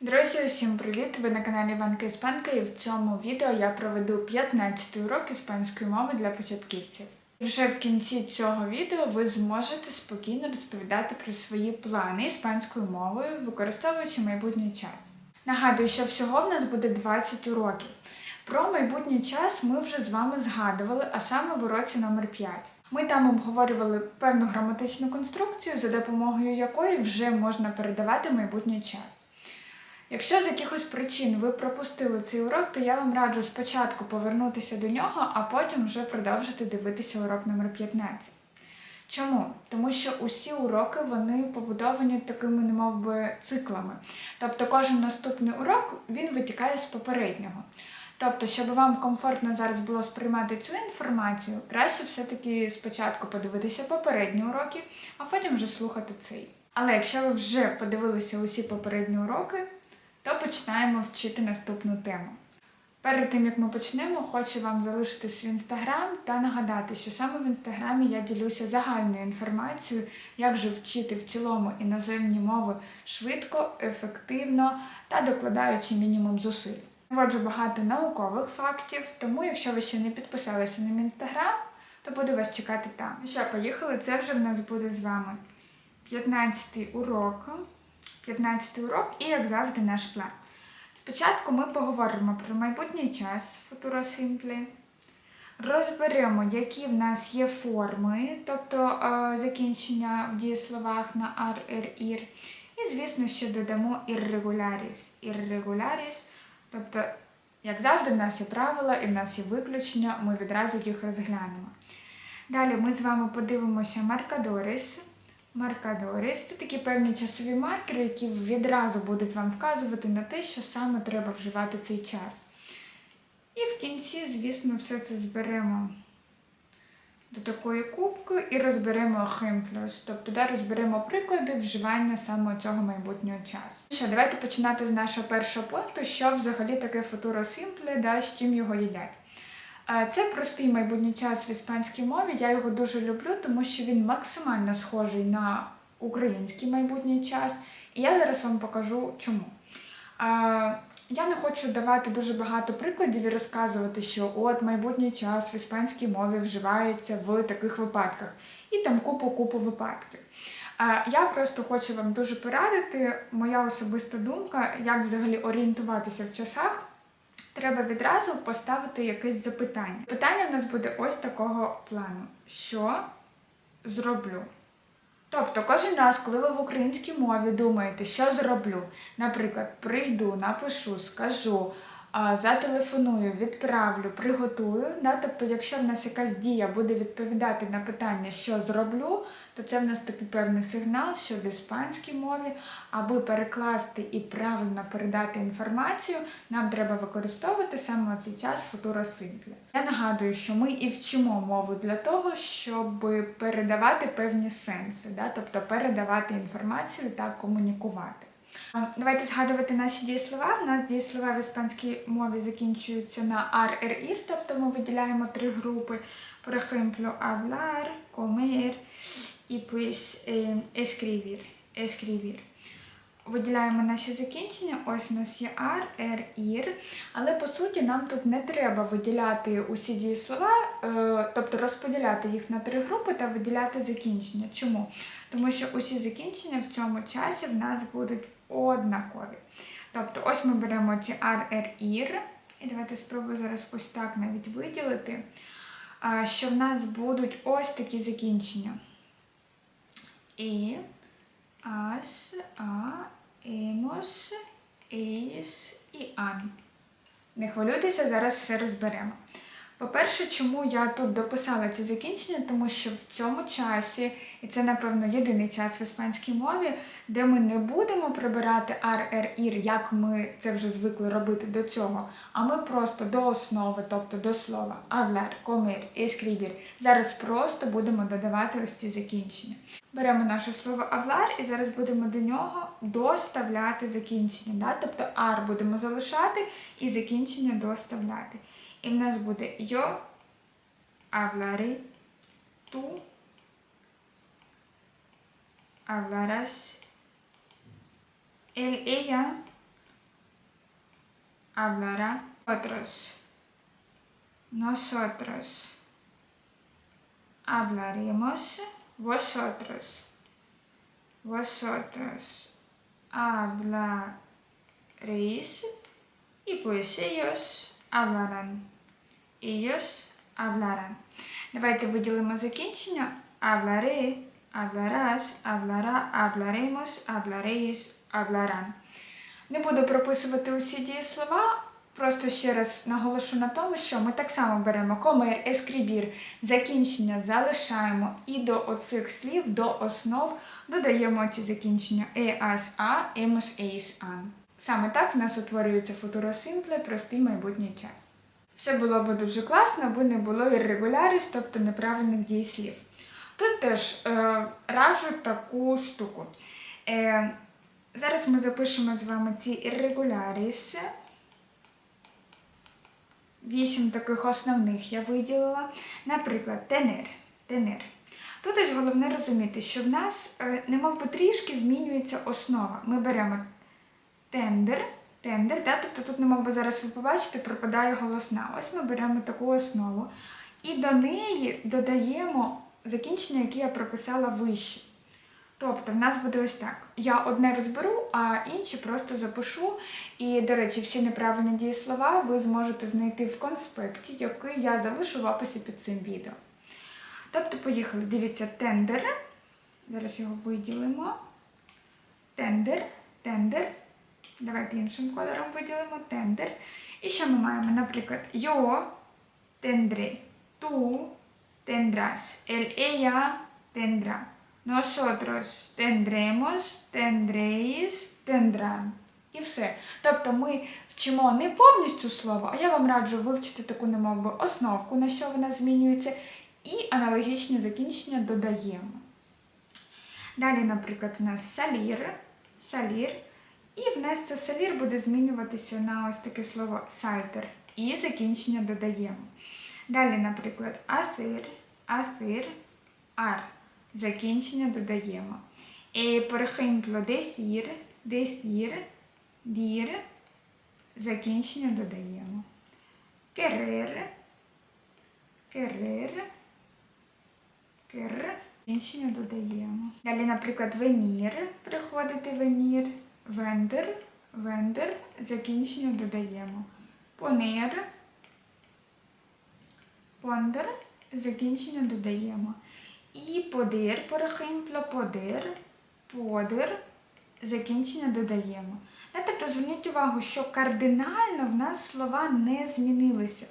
Друзі, усім привіт! Ви на каналі Іванка Іспанка і в цьому відео я проведу 15 урок іспанської мови для початківців. І вже в кінці цього відео ви зможете спокійно розповідати про свої плани іспанською мовою, використовуючи майбутній час. Нагадую, що всього в нас буде 20 уроків. Про майбутній час ми вже з вами згадували, а саме в уроці номер 5. Ми там обговорювали певну граматичну конструкцію, за допомогою якої вже можна передавати майбутній час. Якщо з якихось причин ви пропустили цей урок, то я вам раджу спочатку повернутися до нього, а потім вже продовжити дивитися урок номер 15. Чому? Тому що усі уроки вони побудовані такими, немов би, циклами. Тобто кожен наступний урок він витікає з попереднього. Тобто, щоб вам комфортно зараз було сприймати цю інформацію, краще все-таки спочатку подивитися попередні уроки, а потім вже слухати цей. Але якщо ви вже подивилися усі попередні уроки, то починаємо вчити наступну тему. Перед тим як ми почнемо, хочу вам залишити свій інстаграм та нагадати, що саме в інстаграмі я ділюся загальною інформацією, як же вчити в цілому іноземні мови швидко, ефективно та докладаючи мінімум зусиль. Вводжу багато наукових фактів, тому якщо ви ще не підписалися на мій інстаграм, то буду вас чекати там. Ну що, поїхали, це вже в нас буде з вами 15 урок. 15 урок і, як завжди, наш план. Спочатку ми поговоримо про майбутній час Simple. Розберемо, які в нас є форми, тобто е, закінчення в дієсловах на ар, ер, ір. І, звісно, ще додамо irregularis. Irregularis, тобто, як завжди, в нас є правила і в нас є виключення, ми відразу їх розглянемо. Далі ми з вами подивимося маркадорис. Маркадорис це такі певні часові маркери, які відразу будуть вам вказувати на те, що саме треба вживати цей час. І в кінці, звісно, все це зберемо до такої кубки і розберемо химплюс, тобто де розберемо приклади вживання саме цього майбутнього часу. Що, давайте починати з нашого першого пункту, що взагалі таке футуро симпле, да, з чим його їдять. Це простий майбутній час в іспанській мові. Я його дуже люблю, тому що він максимально схожий на український майбутній час. І я зараз вам покажу чому. Я не хочу давати дуже багато прикладів і розказувати, що от майбутній час в іспанській мові вживається в таких випадках. І там купу-купу випадків. Я просто хочу вам дуже порадити, моя особиста думка, як взагалі орієнтуватися в часах треба відразу поставити якесь запитання. Питання в нас буде ось такого плану: що зроблю? Тобто, кожен раз, коли ви в українській мові думаєте, що зроблю, наприклад, прийду, напишу, скажу, зателефоную, відправлю, приготую. Да? Тобто, якщо в нас якась дія буде відповідати на питання, що зроблю, то це в нас такий певний сигнал, що в іспанській мові, аби перекласти і правильно передати інформацію, нам треба використовувати саме цей час футуросимпле. Я нагадую, що ми і вчимо мову для того, щоб передавати певні сенси, да? тобто передавати інформацію та комунікувати. Давайте згадувати наші дієслова. У нас дієслова в іспанській мові закінчуються на ар, ер, ір, тобто ми виділяємо три групи. Por ejemplo, hablar, comer і pues escribir. escribir. Виділяємо наші закінчення. Ось у нас є ар, ер, ір. Але по суті нам тут не треба виділяти усі дієслова, тобто розподіляти їх на три групи та виділяти закінчення. Чому? Тому що усі закінчення в цьому часі в нас будуть однакові. Тобто, ось ми беремо ці ір. І давайте спробую зараз ось так навіть виділити, що в нас будуть ось такі закінчення. І, ас, а, емос, ейс і ан. Не хвилюйтеся, зараз все розберемо. По-перше, чому я тут дописала ці закінчення, тому що в цьому часі, і це, напевно, єдиний час в іспанській мові, де ми не будемо прибирати ар, ер, ір, як ми це вже звикли робити до цього, а ми просто до основи, тобто до слова hablar, comer, escribir, зараз просто будемо додавати ось ці закінчення. Беремо наше слово hablar і зараз будемо до нього доставляти закінчення. Да? Тобто ар будемо залишати і закінчення доставляти. І в нас буде yo hablaré, tú hablarás, él, ella hablará otros. Nosotros hablaremos vosotros. Vosotros hablaréis y pues ellos hablarán. Ellos hablarán. Давайте виділимо закінчення. Hablaré, hablarás, hablará, hablaremos, hablaréis, hablarán. Не буду прописувати усі дієслова, просто ще раз наголошу на тому, що ми так само беремо комер, ескрібір, закінчення залишаємо і до оцих слів, до основ додаємо ці закінчення е, ас, а, емос, ейс, ан. Саме так в нас утворюється футуро симпле, простий майбутній час. Все було б дуже класно, аби не було іррегуляріс, тобто неправильних дієслів. Тут теж е, раджу таку штуку. Е, зараз ми запишемо з вами ці іррегуляріси. Вісім таких основних я виділила. Наприклад, тенер. тенер. Тут ось головне розуміти, що в нас е, немов би трішки змінюється основа. Ми беремо тендер, тендер, да? тобто тут, немов би зараз ви побачите, пропадає голосна. Ось ми беремо таку основу. І до неї додаємо закінчення, яке я прописала вище. Тобто в нас буде ось так. Я одне розберу, а інші просто запишу. І, до речі, всі неправильні дієслова ви зможете знайти в конспекті, який я залишу в описі під цим відео. Тобто, поїхали. Дивіться, тендер. Зараз його виділимо. Тендер, тендер. Давайте іншим кольором виділимо тендер. І що ми маємо? Наприклад, yo tendré, tú tendrás, él, ella tendrá. Nosotros tendremos, tendréis, tendrán. І все. Тобто ми вчимо не повністю слово, а я вам раджу вивчити таку немовби основку, на що вона змінюється, і аналогічні закінчення додаємо. Далі, наприклад, у нас салір, салір. І в нас це салір буде змінюватися на ось таке слово сайтер. І закінчення додаємо. Далі, наприклад, асир, асир, ар. Закінчення додаємо. І, por ejemplo, decir, decir, dir, закінчення додаємо. Querer, querer, querer, закінчення додаємо. Далі, наприклад, венір, приходити венір, вендер, вендер, закінчення додаємо. Понер, пондер, закінчення додаємо. І подир, ejemplo, подир, подир, закінчення додаємо. Ну, Тобто зверніть увагу, що кардинально в нас слова не змінилися.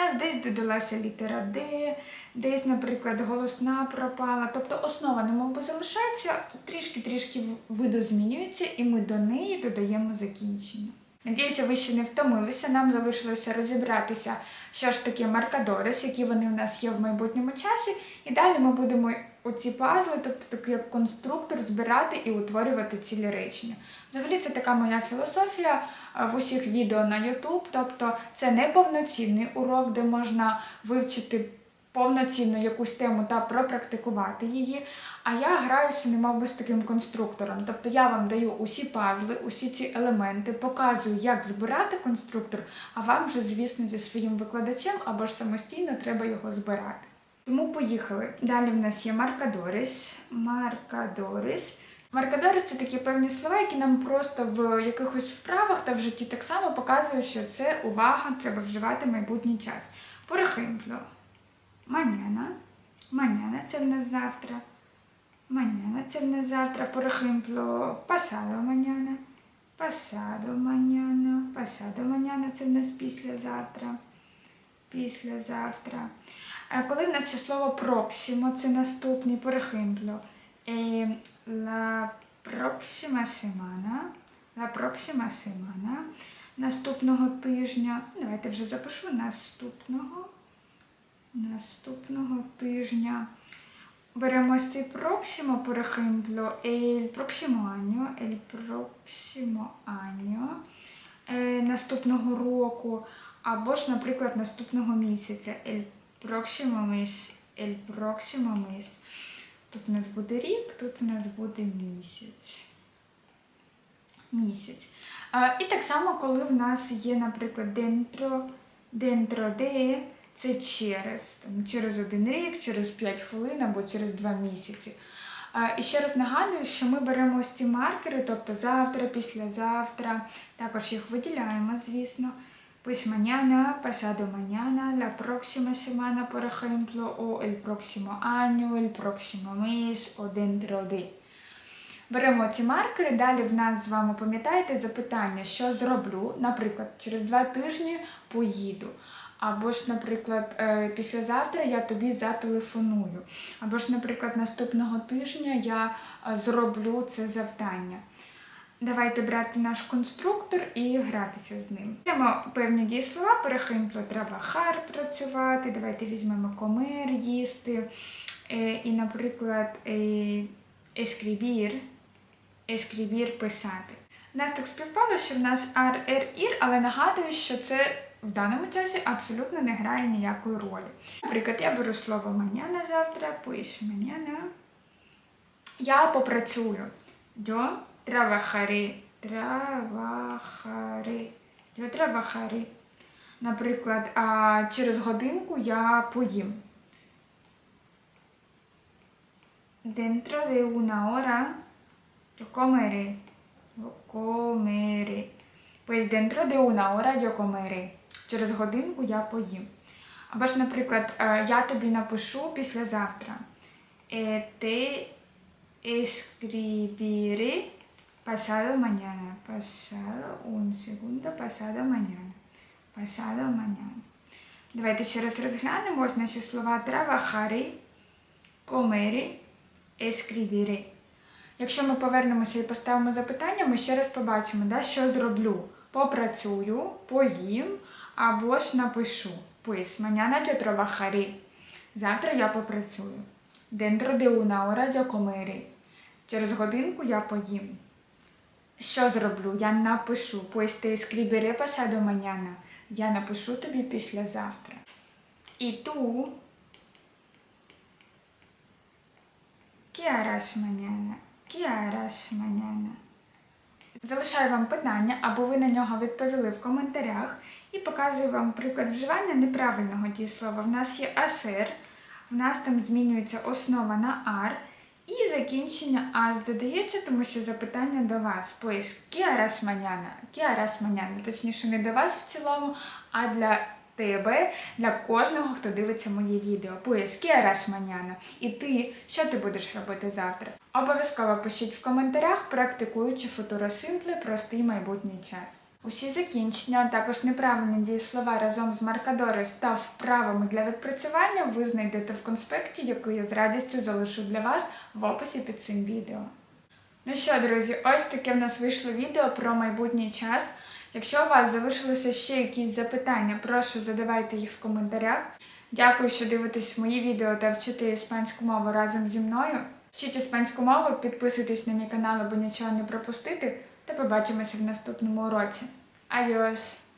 Нас десь додалася літера Д, десь, наприклад, голосна пропала. Тобто основа не би залишається, трішки-трішки видозмінюється, і ми до неї додаємо закінчення. Надіюся, ви ще не втомилися. Нам залишилося розібратися, що ж таке маркадорис, які вони в нас є в майбутньому часі. І далі ми будемо оці пазли, тобто такий як конструктор, збирати і утворювати цілі речення. Взагалі, це така моя філософія в усіх відео на YouTube. Тобто це не повноцінний урок, де можна вивчити повноцінно якусь тему та пропрактикувати її. А я граюся немов би з таким конструктором. Тобто я вам даю усі пазли, усі ці елементи, показую, як збирати конструктор, а вам вже, звісно, зі своїм викладачем або ж самостійно треба його збирати. Тому поїхали. Далі в нас є маркадорис. Маркадорис. Маркадорис це такі певні слова, які нам просто в якихось вправах та в житті так само показують, що це увага, треба вживати майбутній час. Por ejemplo, mañana. Mañana це в нас завтра. Mañana це в нас завтра. Ejemplo, pasado mañana. Pasado mañana. Pasado mañana це в нас післязавтра. Післязавтра. А коли в нас слово проксимо, це наступний, próxima semana, наступного тижня, давайте вже запишу наступного, наступного тижня. Беремо цей próximo, por ejemplo, el próximo año, el próximo año, е, наступного року, або ж, наприклад, наступного місяця, el próximo mes, el próximo mes. Тут у нас буде рік, тут у нас буде місяць. Місяць. А, І так само, коли в нас є, наприклад, dentro, dentro de, це через, там, через один рік, через 5 хвилин або через 2 місяці. А, І ще раз нагадую, що ми беремо ось ці маркери, тобто завтра, післязавтра, також їх виділяємо, звісно. Pues mañana, pasado mañana, la próxima semana, por ejemplo, o el próximo año, el próximo mes. Беремо ці маркери, далі в нас з вами пам'ятаєте запитання, що зроблю, наприклад, через два тижні поїду. Або ж, наприклад, е, післязавтра я тобі зателефоную. Або ж, наприклад, наступного тижня я е, зроблю це завдання. Давайте брати наш конструктор і гратися з ним. Беремо певні дієслова, перехимпло треба хар працювати. Давайте візьмемо комер їсти. Е, І, наприклад, ескрібір, ескрібір писати. У нас так співпало, що в нас ар, ер, ір, але нагадую, що це в даному часі абсолютно не грає ніякої ролі. Наприклад, я беру слово маняна завтра, пишу маняна. Я попрацюю. Yo trabajaré. Trabajaré. Yo trabajaré. Наприклад, а через годинку я поїм. Dentro de una hora yo comeré. Yo comeré. Pues dentro de una hora yo comeré. Через годинку я поїм. Або ж, наприклад, е, я тобі напишу післязавтра. Е, Ти escribiré pasado mañana. Pasado un segundo, pasado mañana. Pasado mañana. Давайте ще раз розглянемо ось наші слова trabajaré, comeré, escribiré. Якщо ми повернемося і поставимо запитання, ми ще раз побачимо, да, що зроблю. Попрацюю, поїм або ж напишу. Pues mañana yo trabajaré. Завтра я попрацюю. Dentro de una hora yo comeré. Через годинку я поїм. Що зроблю? Я напишу. Pues te escribiré pasado mañana. Я напишу тобі післязавтра. І ту. ¿Qué harás mañana? ¿Qué harás mañana? Залишаю вам питання, або ви на нього відповіли в коментарях, і показую вам приклад вживання неправильного дієслова. В нас є асир, в нас там змінюється основа на ар, і закінчення ас додається, тому що запитання до вас. Please, кіарас маняна, кіарас маняна. Точніше, не до вас в цілому, а для тебе, для кожного, хто дивиться мої відео. ¿qué harás mañana? І ти, що ти будеш робити завтра? Обов'язково пишіть в коментарях, практикуючи футуро симпле, простий майбутній час. Усі закінчення, а також неправильні дієслова разом з маркадори та вправами для відпрацювання ви знайдете в конспекті, яку я з радістю залишу для вас в описі під цим відео. Ну що, друзі, ось таке в нас вийшло відео про майбутній час. Якщо у вас залишилося ще якісь запитання, прошу задавайте їх в коментарях. Дякую, що дивитесь мої відео та вчите іспанську мову разом зі мною. Вчіть іспанську мову, підписуйтесь на мій канал, аби нічого не пропустити, та побачимося в наступному уроці. Адіос!